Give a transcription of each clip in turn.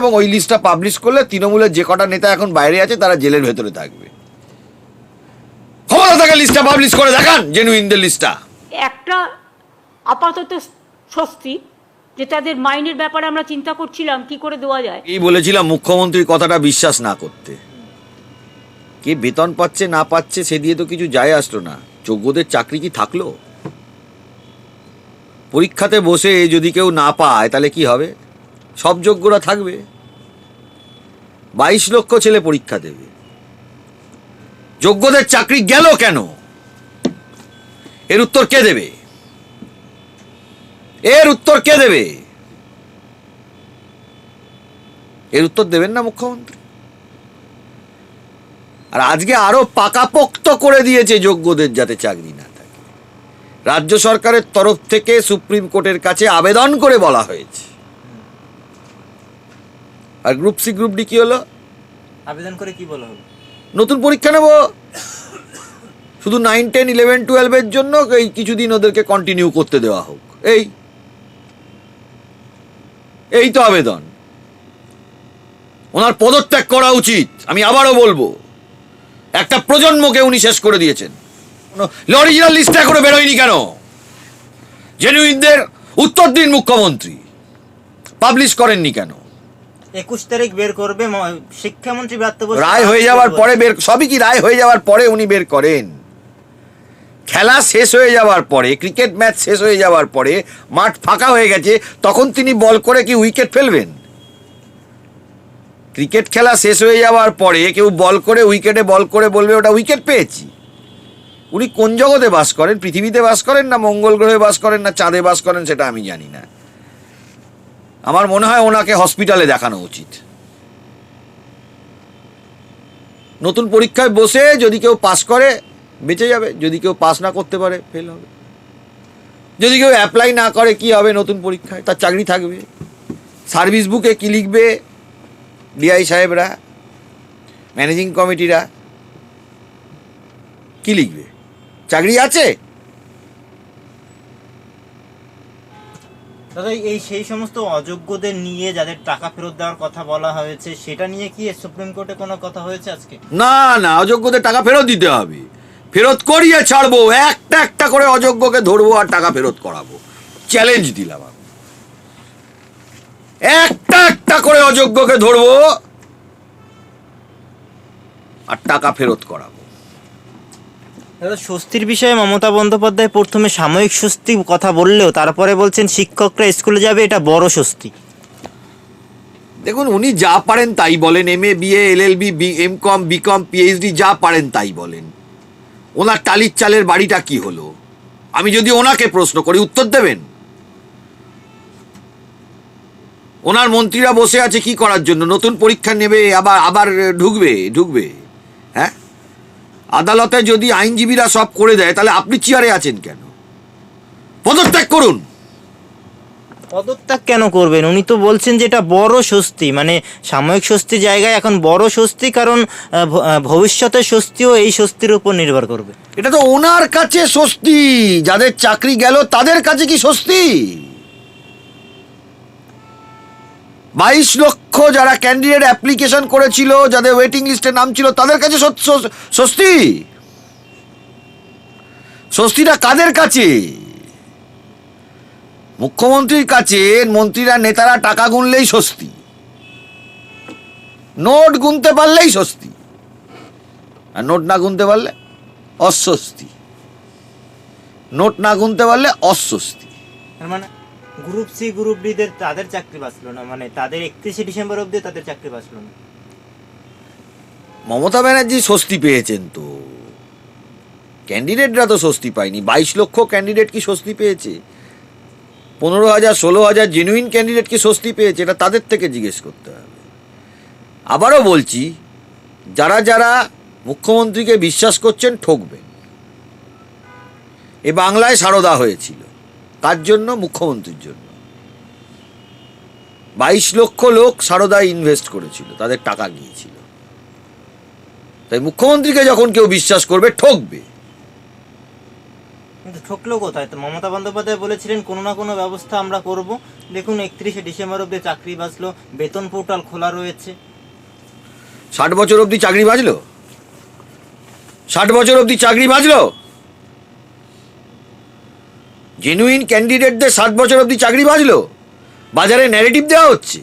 এবং ওই লিস্টটা পাবলিশ করলে তৃণমূলের যে কটা নেতা এখন বাইরে আছে তারা জেলের ভেতরে থাকবে। ক্ষমতা থাকে লিস্টটা পাবলিশ করে দেখান জেনুইনদের লিস্টটা। একটা আপাতত স্বস্তি যে তাদের মাইনের ব্যাপারে আমরা চিন্তা করছিলাম কি করে দেওয়া যায়? এই বলেছিলাম মুখ্যমন্ত্রীর কথাটা বিশ্বাস না করতে। কে বেতন পাচ্ছে না পাচ্ছে সে দিয়ে তো কিছু যায় আসলো না। যোগ্যদের চাকরি কি থাকল? পরীক্ষাতে বসে যদি কেউ না পায় তাহলে কি হবে? সব যোগ্যরা থাকবে। বাইশ লক্ষ ছেলে পরীক্ষা দেবে। যোগ্যদের চাকরি গেল কেন? এর উত্তর কে দেবে? এর উত্তর কে দেবে? এর উত্তর দেবেন না মুখ্যমন্ত্রী। আর আজকে আরও পাকাপোক্ত করে দিয়েছে যোগ্যদের যাতে চাকরি না থাকে। রাজ্য সরকারের তরফ থেকে সুপ্রিম কোর্টের কাছে আবেদন করে বলা হয়েছে। আর গ্রুপ সি গ্রুপ ডি কি হলো? আবেদন করে কি বলা হলো? নতুন পরীক্ষা নেব। শুধু নাইন টেন ইলেভেন টুয়েলভের জন্য এই কিছুদিন ওদেরকে কন্টিনিউ করতে দেওয়া হোক। এই। এই তো আবেদন। ওনার পদত্যাগ করা উচিত আমি আবারও বলব। একটা প্রজন্মকে উনি শেষ করে দিয়েছেন। অরিজিনাল লিস্ট এখনও বেরোয়নি কেন? জেনুইনদের উত্তর দিন মুখ্যমন্ত্রী। পাবলিশ করেননি কেন? একুশ তারিখ বের করবে শিক্ষামন্ত্রী রায় হয়ে যাওয়ার পরে বের সবই কি রায় হয়ে যাওয়ার পরে উনি বের করেন? খেলা শেষ হয়ে যাওয়ার পরে ক্রিকেট ম্যাচ শেষ হয়ে যাওয়ার পরে মাঠ ফাঁকা হয়ে গেছে তখন তিনি বল করে কি উইকেট ফেলবেন? ক্রিকেট খেলা শেষ হয়ে যাওয়ার পরে কেউ বল করে উইকেটে বল করে বলবে ওটা উইকেট পেয়েছি। উনি কোন জগতে বাস করেন? পৃথিবীতে বাস করেন না মঙ্গল গ্রহে বাস করেন না চাঁদে বাস করেন সেটা আমি জানি না। আমার মনে হয় ওনাকে হসপিটালে দেখানো উচিত। নতুন পরীক্ষায় বসে যদি কেউ পাস করে, বেঁচে যাবে। যদি কেউ পাস না করতে পারে ফেল হবে। যদি কেউ অ্যাপ্লাই না করে, কি হবে নতুন পরীক্ষায়? তার চাকরি থাকবে। সার্ভিস বুকে কি লিখবে? ডিআই সাহেবরা ম্যানেজিং কমিটিরা কি লিখবে? চাকরি আছে? দাদা, এই সেই সমস্ত অযোগ্যদের নিয়ে যাদের টাকা ফেরত দেওয়ার কথা বলা হয়েছে, সেটা নিয়ে কি সুপ্রিম কোর্টে কোনো কথা হয়েছে আজকে? না না, অযোগ্যদের টাকা ফেরত দিতে হবে। ফেরত করিয়ে ছাড়বো, একটা একটা করে অযোগ্যকে ধরবো আর টাকা ফেরত করাবো। চ্যালেঞ্জ দিলাম একটা একটা করে অযোগ্যকে ধরবো আর টাকা ফেরত করাবো। দাদা, স্বস্তির বিষয়ে মমতা বন্দ্যোপাধ্যায় প্রথমে সাময়িক স্বস্তি কথা বললেও তারপরে বলছেন শিক্ষকরা স্কুলে যাবে, এটা বড় স্বস্তি। দেখুন, উনি যা পারেন তাই বলেন, M A, B A, L L B M com, B com, PhD, যা পারেন তাই বলেন। ওনার টালির চালের বাড়িটা কি হলো? আমি যদি ওনাকে প্রশ্ন করি, উত্তর দেবেন? ওনার মন্ত্রীরা বসে আছে কি করার জন্য? নতুন পরীক্ষা নেবে, আবার আবার ঢুকবে ঢুকবে। আদালতে যদি আইনজীবীরা সব করে দেয় তাহলে আপনি চেয়ারে আছেন কেন? পদত্যাগ করুন। পদত্যাগ কেন করবেন? উনি তো বলছেন যে এটা বড় স্বস্তি মানে সাময়িক স্বস্তি জায়গায় এখন বড় স্বস্তি কারণ আহ, ভ- আহ, ভবিষ্যতের স্বস্তিও এই স্বস্তির উপর নির্ভর করবে। এটা তো ওনার কাছে স্বস্তি যাদের চাকরি গেল তাদের কাছে কি স্বস্তি? বাইশ লক্ষ যারা ক্যান্ডিডেট অ্যাপ্লিকেশন করেছিল, যাদের ওয়েটিং লিস্টে নাম ছিল, তাদের কাছে স্বস- স্বস- স্বস্তি? স্বস্তিটা কাদের কাছে? মুখ্যমন্ত্রীর কাছে, মন্ত্রীরা, নেতারা টাকা গুনলেই স্বস্তি। নোট গুনতে পারলেই স্বস্তি। আর নোট না গুনতে পারলে অস্বস্তি। নোট না গুনতে পারলে অস্বস্তি। মানে গ্রুপ সি গ্রুপ ডিদের তাদের চাকরি বাঁচলো না মানে তাদের একত্রিশে ডিসেম্বর অবধি তাদের চাকরি বাঁচলো না। মমতা ব্যানার্জি স্বস্তি পেয়েছেন তো। ক্যান্ডিডেটরা তো স্বস্তি পায়নি, বাইশ লক্ষ ক্যান্ডিডেট কি স্বস্তি পেয়েছে? পনেরো হাজার, ষোলো হাজার জেনুইন ক্যান্ডিডেট কি স্বস্তি পেয়েছে, এটা তাদের থেকে জিজ্ঞেস করতে হবে। আবারও বলছি, যারা যারা মুখ্যমন্ত্রীকে বিশ্বাস করছেন, ঠকবেন। এ বাংলায় সারদা হয়েছিল। কার জন্য? মুখ্যমন্ত্রীর জন্য। বাইশ লক্ষ লোক সারদায় ইনভেস্ট করেছিল তাদের টাকা গিয়েছিল। তাই মুখ্যমন্ত্রীকে যখন কেউ বিশ্বাস করবে ঠকবে। কিন্তু ঠকলো কোথায়? তো মমতা বন্দ্যোপাধ্যায় বলেছিলেন কোনো না কোনো ব্যবস্থা আমরা করব। দেখুন একত্রিশে ডিসেম্বর অব্দি চাকরি বাঁচলো বেতন পোর্টাল খোলা রয়েছে। ষাট বছর অবধি চাকরি বাজলো ষাট বছর অবধি চাকরি বাজলো জেনুইন ক্যান্ডিডেটদের ষাট বছর অবধি চাকরি বাজলো বাজারে ন্যারেটিভ দেওয়া হচ্ছে।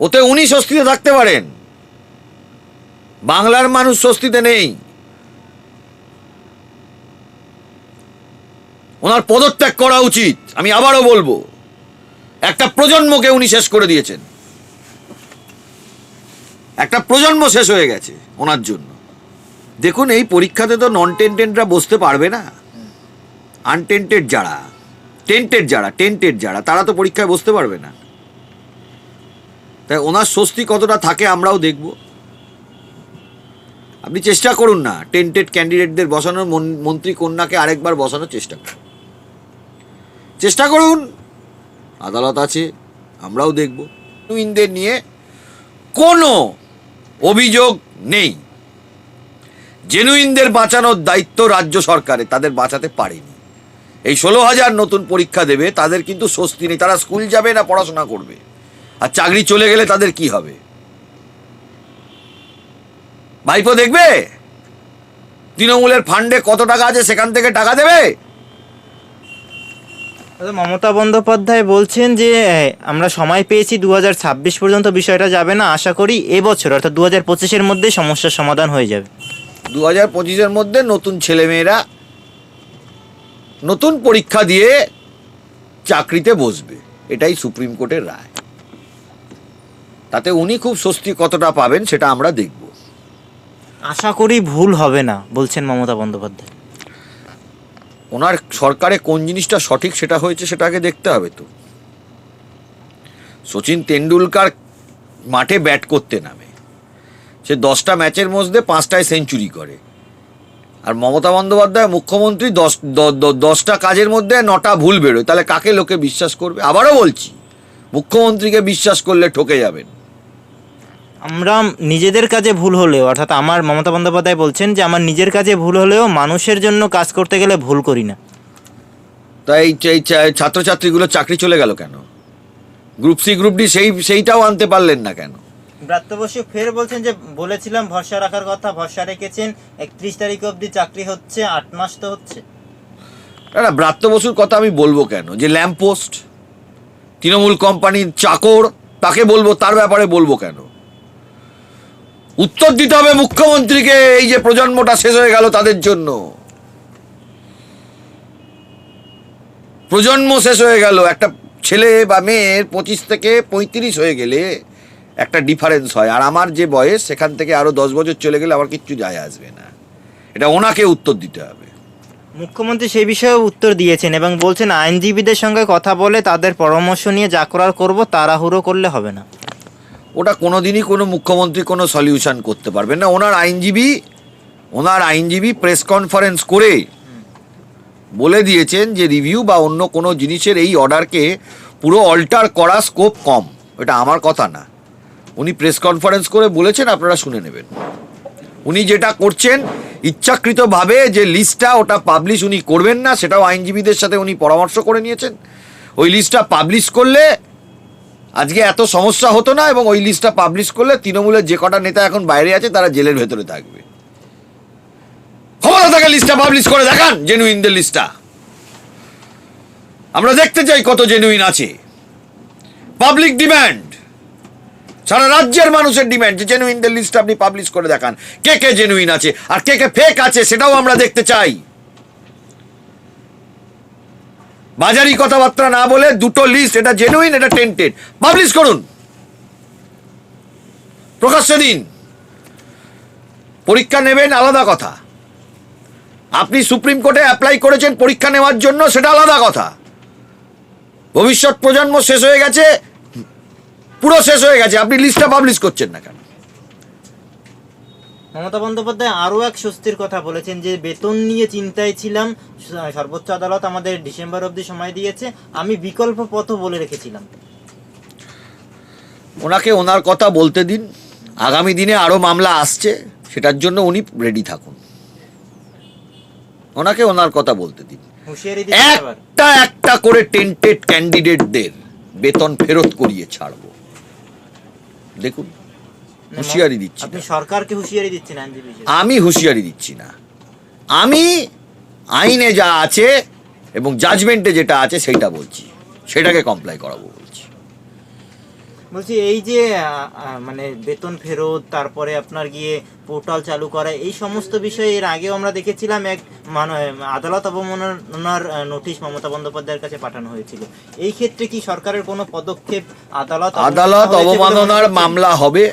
ওতে উনি স্বস্তিতে থাকতে পারেন। বাংলার মানুষ স্বস্তিতে নেই। ওনার পদত্যাগ করা উচিত, আমি আবারও বলব। একটা প্রজন্মকে উনি শেষ করে দিয়েছেন। একটা প্রজন্ম শেষ হয়ে গেছে ওনার জন্য। দেখুন, এই পরীক্ষাতে তো নন টেন্টেন্টরা বসতে পারবে না। আনটেন্টেড যারা টেন্টেড যারা টেন্টেড যারা, তারা তো পরীক্ষায় বসতে পারবে না। তাই ওনার স্বস্তি কতটা থাকে আমরাও দেখব। আপনি চেষ্টা করুন না টেন্টেড ক্যান্ডিডেটদের বসানোর, মন- মন্ত্রী কন্যাকে আরেকবার বসানোর চেষ্টা করুন। চেষ্টা করুন, আদালত আছে, আমরাও দেখব। ইনদের নিয়ে কোনো অভিযোগ নেই। জেনুইনদের বাঁচানোর দায়িত্ব রাজ্য সরকারে তাদের বাঁচাতে পারেনি। এই ষোলো হাজার নতুন পরীক্ষা দেবে তাদের কিন্তু স্বস্তি নেই তারা স্কুল যাবে না পড়াশোনা করবে। আর চাকরি চলে গেলে তাদের কি হবে? ভাইপো দেখবে? তৃণমূলের ফান্ডে কত টাকা আছে সেখান থেকে টাকা দেবে? আচ্ছা, মমতা বন্দ্যোপাধ্যায় বলছেন যে আমরা সময় পেয়েছি দু হাজার ছাব্বিশ পর্যন্ত বিষয়টা যাবে না আশা করি এবছর অর্থাৎ দু হাজার পঁচিশের মধ্যে সমস্যার সমাধান হয়ে যাবে। দু হাজার পঁচিশের মধ্যে নতুন ছেলেমেয়েরা নতুন পরীক্ষা দিয়ে চাকরিতে বসবে। এটাই সুপ্রিম কোর্টের রায়। তাতে উনি খুব স্বস্তি কতটা পাবেন সেটা আমরা দেখব। আশা করি ভুল হবে না বলছেন মমতা বন্দ্যোপাধ্যায়। ওনার সরকারে কোন জিনিসটা সঠিক সেটা হয়েছে সেটাকে দেখতে হবে তো। সচিন তেন্ডুলকার মাঠে ব্যাট করতে নামে। সে দশটা ম্যাচের মধ্যে পাঁচটায় সেঞ্চুরি করে। আর মমতা বন্দ্যোপাধ্যায় মুখ্যমন্ত্রী দশ দশটা কাজের মধ্যে নটা ভুল বেরোয়। তাহলে কাকে লোকে বিশ্বাস করবে? আবারও বলছি মুখ্যমন্ত্রীকে বিশ্বাস করলে ঠকে যাবেন। আমরা নিজেদের কাজে ভুল হলেও অর্থাৎ আমার মমতা বন্দ্যোপাধ্যায় বলছেন যে আমার নিজের কাজে ভুল হলেও মানুষের জন্য কাজ করতে গেলে ভুল করি না। তাই এই এই ছাত্রছাত্রীগুলো চাকরি চলে গেল কেন? গ্রুপ সি গ্রুপ ডি সেই সেইটাও আনতে পারলেন না কেন? ব্রাত্য বসু ফের বলছেন যে, বলেছিলাম ভরসা রাখার কথা, ভরসা রেখেছেন, একত্রিশ তারিখ অবধি চাকরি হচ্ছে, আট মাস তো হচ্ছে। না না ব্রাত্য বসুর কথা আমি বলব কেন? যে ল্যাম্প পোস্ট তৃণমূল কোম্পানির চাকর, তাকে বলব, তার ব্যাপারে বলব কেন? উত্তর দিতে হবে মুখ্যমন্ত্রীকে, এই যে প্রজন্মটা শেষ হয়ে গেল তাদের জন্য। প্রজন্ম শেষ হয়ে গেল, একটা ছেলে বা মেয়ের পঁচিশ থেকে পঁয়ত্রিশ হয়ে গেলে একটা ডিফারেন্স হয়। আর আমার যে বয়স সেখান থেকে আরও দশ বছর চলে গেলে আমার কিচ্ছু যায় আসবে না। এটা ওনাকে উত্তর দিতে হবে। মুখ্যমন্ত্রী সেই বিষয়ে উত্তর দিয়েছেন এবং বলছেন আইনজীবীদের সঙ্গে কথা বলে তাদের পরামর্শ নিয়ে যা করার করব তাড়াহুড়ো করলে হবে না। ওটা কোনোদিনই কোনো মুখ্যমন্ত্রী কোনো সলিউশন করতে পারবেন না। ওনার আইনজীবী ওনার আইনজীবী প্রেস কনফারেন্স করে বলে দিয়েছেন যে রিভিউ বা অন্য কোনো জিনিসের এই অর্ডারকে পুরো অল্টার করা স্কোপ কম। এটা আমার কথা না। উনি প্রেস কনফারেন্স করে বলেছেন, আপনারা শুনে নেবেন। উনি যেটা করছেন, ইচ্ছাকৃতভাবে যে লিস্টটা ওটা পাবলিশ উনি করবেন না, সেটাও আইনজীবীদের সাথে উনি পরামর্শ করে নিয়েছেন। ওই লিস্টটা পাবলিশ করলে আজকে এত সমস্যা হতো না এবং ওই লিস্টটা পাবলিশ করলে তৃণমূলের যে কটা নেতা এখন বাইরে আছে, তারা জেলের ভেতরে থাকবে। ক্ষমতা থাকে লিস্টটা পাবলিশ করে দেখান জেনুইনদের লিস্টটা। আমরা দেখতে চাই কত জেনুইন আছে। পাবলিক ডিমান্ড সারা রাজ্যের মানুষের ডিম্যান্ড যে জেনুইনদের লিস্ট আপনি পাবলিশ করে দেখান। কে কে জেনুইন আছে, আর কে কে ফেক আছে সেটাও আমরা দেখতে চাই। বাজারি কথাবার্তা না বলে দুটো লিস্ট এটা জেনুইন এটা টেন্টেড পাবলিশ করুন। প্রকাশ্যে দিন। পরীক্ষা নেবেন, আলাদা কথা। আপনি সুপ্রিম কোর্টে অ্যাপ্লাই করেছেন পরীক্ষা নেওয়ার জন্য, সেটা আলাদা কথা। ভবিষ্যৎ প্রজন্ম শেষ হয়ে গেছে পুরো শেষ হয়ে গেছে আপনি লিস্টটা পাবলিশ করছেন না কেন? মমতা বন্দ্যোপাধ্যায় আরও এক স্বস্তির কথা বলেছেন যে বেতন নিয়ে চিন্তায় ছিলাম সর্বোচ্চ আদালত আমাদের ডিসেম্বর অবধি সময় দিয়েছে আমি বিকল্প পথও বলে রেখেছিলাম। ওনাকে ওনার কথা বলতে দিন আগামী দিনে আরও মামলা আসছে সেটার জন্য উনি রেডি থাকুন। ওনাকে ওনার কথা বলতে দিন। একটা একটা করে টেন্টেড ক্যান্ডিডেটদের বেতন ফেরত করিয়ে ছাড়বো। দেখুন হুঁশিয়ারি দিচ্ছি আপনি সরকারকে হুঁশিয়ারি দিচ্ছেন আমি হুঁশিয়ারি দিচ্ছি না। আমি আইনে যা আছে এবং জাজমেন্টে যেটা আছে সেইটা বলছি। সেটাকে কমপ্লাই করাবো। বলছি এই যে মানে বেতন ফেরত তারপরে আপনার গিয়ে পোর্টাল চালু করা এই সমস্ত বিষয়ে এর আগেও আমরা দেখেছিলাম এক মানে আদালত অবমাননার নোটিশ মমতা বন্দ্যোপাধ্যায়ের কাছে পাঠানো হয়েছিল। এই ক্ষেত্রে কি সরকারের কোনো পদক্ষেপ আদালত আদালত মনে অবমাননার মামলা হবে।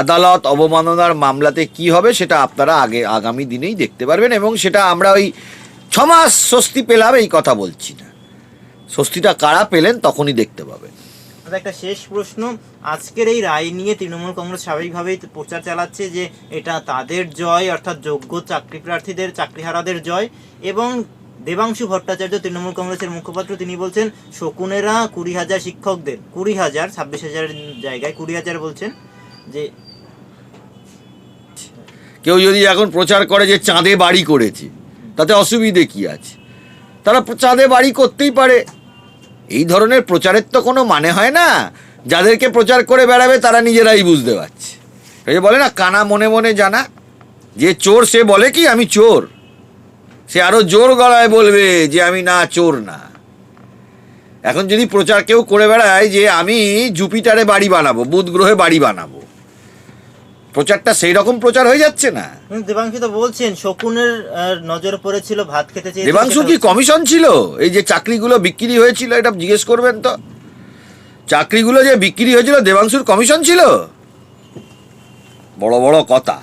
আদালত অবমাননার মামলাতে কি হবে সেটা আপনারা আগে আগামী দিনেই দেখতে পারবেন এবং সেটা আমরা ওই ছমাস স্বস্তি পেলাম এই কথা বলছি না। স্বস্তিটা কারা পেলেন তখনই দেখতে পাবেন। একটা শেষ প্রশ্ন, আজকের এই রায় নিয়ে তৃণমূল কংগ্রেস স্বাভাবিকভাবেই প্রচার চালাচ্ছে যে এটা তাদের জয়, অর্থাৎ যোগ্য চাকরি প্রার্থীদের, চাকরিহারাদের জয় এবং দেবাংশু ভট্টাচার্য, তৃণমূল কংগ্রেসের মুখপাত্র, তিনি বলছেন, শকুনেরা কুড়ি হাজার শিক্ষকদের, কুড়ি হাজার, ছাব্বিশ হাজারের জায়গায় কুড়ি হাজার বলছেন, যে কেউ যদি এখন প্রচার করে যে চাঁদে বাড়ি করেছে, তাতে অসুবিধে কি আছে? তারা চাঁদে বাড়ি করতেই পারে। এই ধরনের প্রচারের তো কোনো মানে হয় না। যাদেরকে প্রচার করে বেড়াবে, তারা নিজেরাই বুঝতে পারছে। এই যে বলে না, কানা মনে মনে জানা। যে চোর সে বলে কি, আমি চোর। সে আরও জোর গলায় বলবে যে, আমি না, চোর না। এখন যদি প্রচার কেউ করে বেড়ায় যে, আমি জুপিটারে বাড়ি বানাবো বুধ গ্রহে বাড়ি বানাবো প্রচারটা সেই রকম প্রচার হয়ে যাচ্ছে না। দেবাংশু তো বলছেন শকুনের নজর পড়েছিল ভাত খেতে চাই দেবাংশু কি কমিশন ছিল? এই যে চাকরিগুলো বিক্রি হয়েছিল এটা জিজ্ঞেস করবেন তো। চাকরিগুলো যে বিক্রি হয়েছিল দেবাংশুর কমিশন ছিল? বড় বড় কথা।